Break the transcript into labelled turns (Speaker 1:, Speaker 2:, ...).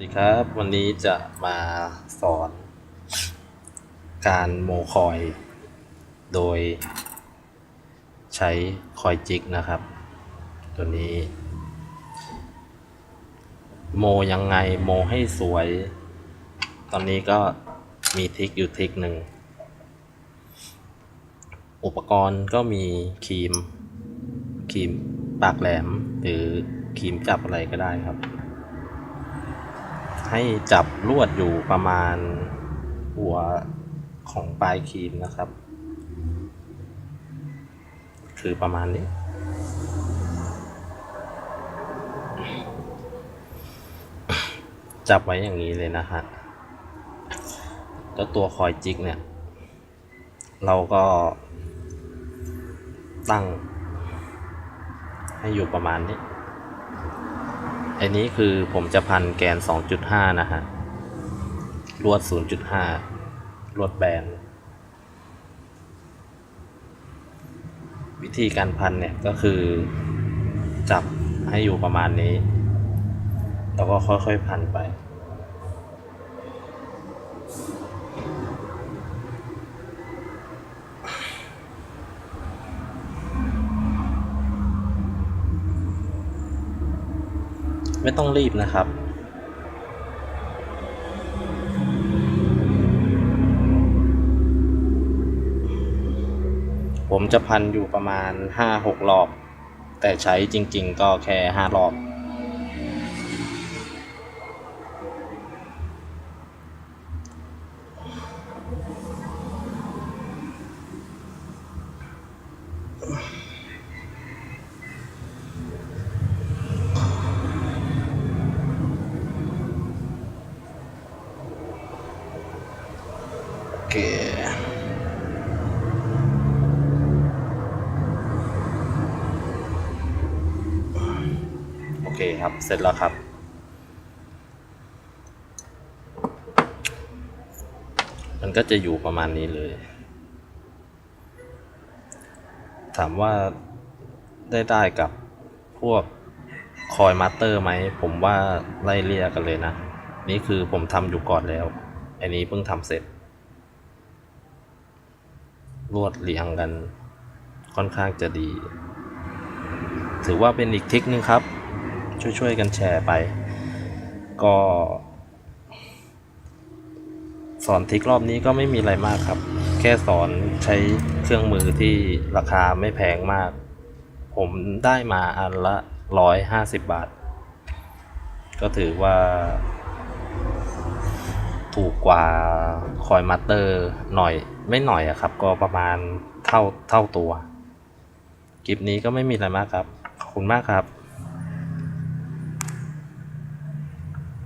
Speaker 1: สวัสดีครับ วันนี้จะมาสอนการโมคอย โดยใช้คอยจิกนะครับ ตัวนี้ โมยังไงโมให้สวย ตอนนี้ก็มีทิกอยู่ทิกหนึ่ง อุปกรณ์ก็มีครีมครีมปากแหลม หรือครีมจับอะไรก็ได้ครับ ให้จับลวดอยู่ประมาณหัวของปลายครีมนะครับ คือประมาณนี้ จับไว้อย่างนี้เลยนะฮะแล้วตัวคอยจิกเนี่ย เราก็ตั้ง ให้อยู่ประมาณนี้ อันนี้คือผมจะพันแกน 2.5 นะฮะ ลวด 0.5 ลวดแบน วิธีการพันเนี่ยก็คือ จับให้อยู่ประมาณนี้ แล้วก็ค่อยๆพันไป ไม่ต้องรีบนะครับ ผมจะพันอยู่ประมาณ 5-6 รอบ แต่ใช้จริง ๆ ก็แค่ 5 รอบ เค โอเคครับ เสร็จแล้วครับ มันก็จะอยู่ประมาณนี้เลย ถามว่าได้ได้กับพวกคอยมาสเตอร์ไหม ผมว่าไล่เลี่ยกันเลยนะ นี่คือผมทำอยู่ก่อนแล้ว อันนี้เพิ่งทำเสร็จ รวดเรียงกันค่อนข้างจะดี ถือว่าเป็นอีกทิคนึงครับ ช่วยๆกันแชร์ไป ก็ สอนทิครอบนี้ก็ไม่มีอะไรมากครับ แค่สอนใช้เครื่องมือที่ราคาไม่แพงมาก ผมได้มาอันละร้อยห้าสิบบาท ก็ถือว่า ถูกกว่าคอยมัตเตอร์หน่อยไม่หน่อยอะครับ ก็ประมาณเท่าเท่าตัว คลิปนี้ก็ไม่มีอะไรมากครับ ขอบคุณมากครับ